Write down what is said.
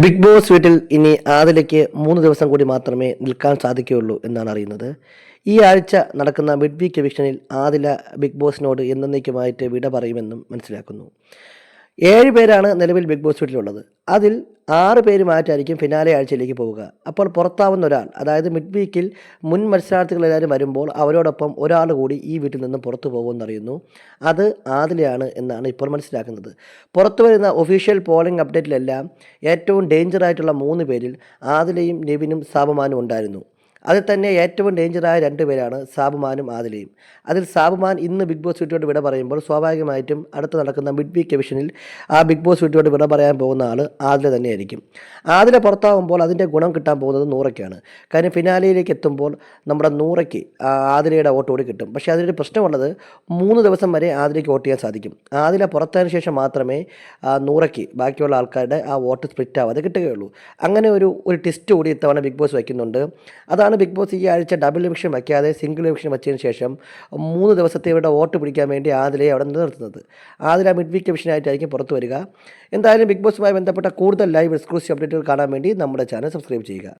Big boss വീട്ടിൽ ഇനി ആദിലയ്ക്ക് മൂന്ന് ദിവസം കൂടി മാത്രമേ നിൽക്കാൻ സാധിക്കുകയുള്ളൂ എന്നാണ് അറിയുന്നത്. ഈ ആഴ്ച നടക്കുന്ന മിഡ് വീക്ക് എവിക്ഷനിൽ ആദില ബിഗ് ബോസിനോട് എന്നേക്കുമായിട്ട് വിട പറയുമെന്നും മനസ്സിലാക്കുന്നു. ഏഴ് പേരാണ് നിലവിൽ ബിഗ് ബോസ് വീട്ടിലുള്ളത്. അതിൽ ആറ് പേര് മാറ്റായിരിക്കും ഫിനാലെ ആഴ്ചയിലേക്ക് പോവുക. അപ്പോൾ പുറത്താവുന്ന ഒരാൾ അതായത് മിഡ് വീക്കിൽ മുൻ മത്സരാർത്ഥികളെല്ലാവരും വരുമ്പോൾ അവരോടൊപ്പം ഒരാൾ കൂടി ഈ വീട്ടിൽ നിന്ന് പുറത്തു പോകുമെന്നറിയുന്നു അത് ആദിലയാണ് എന്നാണ് ഇപ്പോൾ മനസ്സിലാക്കുന്നത്. പുറത്തു വരുന്ന ഒഫീഷ്യൽ പോളിംഗ് അപ്ഡേറ്റിലെല്ലാം ഏറ്റവും ഡേഞ്ചറായിട്ടുള്ള മൂന്ന് പേരിൽ ആദിലയും നിവിനും സാബമാനും ഉണ്ടായിരുന്നു. അതിൽ തന്നെ ഏറ്റവും ഡേഞ്ചറായ രണ്ട് പേരാണ് സാബുമാനും ആദിലയും. അതിൽ സാബുമാൻ ഇന്ന് ബിഗ് ബോസ് വീട്ടിലോട്ട് വിട പറയുമ്പോൾ സ്വാഭാവികമായിട്ടും അടുത്ത് നടക്കുന്ന മിഡ് വീക്ക് എവിഷനിൽ ആ ബിഗ് ബോസ് വീട്ടിലോട്ട് വിട പറയാൻ പോകുന്ന ആൾ ആദില തന്നെയായിരിക്കും. ആദില പുറത്താകുമ്പോൾ അതിന്റെ ഗുണം കിട്ടാൻ പോകുന്നത് നൂറയ്ക്കാണ്. കാര്യം ഫിനാലയിലേക്ക് എത്തുമ്പോൾ നമ്മുടെ നൂറയ്ക്ക് ആദിലയുടെ വോട്ട് കൂടി കിട്ടും. പക്ഷേ അതിലൊരു പ്രശ്നമുള്ളത് മൂന്ന് ദിവസം വരെ ആദിലയ്ക്ക് വോട്ട് ചെയ്യാൻ സാധിക്കും. ആദില പുറത്തതിന് ശേഷം മാത്രമേ നൂറയ്ക്ക് ബാക്കിയുള്ള ആൾക്കാരുടെ ആ വോട്ട് സ്പ്ലിറ്റ് ആവാതെ കിട്ടുകയുള്ളൂ. അങ്ങനെ ഒരു ഒരു ടെസ്റ്റ് കൂടി ഇത്തവണ ബിഗ് ബോസ് വയ്ക്കുന്നുണ്ട്. അതാണ് ബിഗ് ബോസ് ഈ ആഴ്ച ഡബിൾ എവിക്ഷൻ വയ്ക്കാതെ സിംഗിൾ എവിക്ഷൻ വെച്ചതിന് ശേഷം മൂന്ന് ദിവസത്തെ ഇവരുടെ വോട്ട് പിടിക്കാൻ വേണ്ടി ആദിലെ അവിടെ നിലനിർത്തുന്നത്. ആദില മിഡ് വീക്ക് എവിക്ഷനായിട്ടായിരിക്കും പുറത്തു വരിക. എന്തായാലും ബിഗ് ബോസുമായി ബന്ധപ്പെട്ട കൂടുതൽ ലൈവ് എക്സ്ക്ലൂസീവ് അപ്ഡേറ്റുകൾ കാണാൻ വേണ്ടി നമ്മുടെ ചാനൽ സബ്സ്ക്രൈബ് ചെയ്യുക.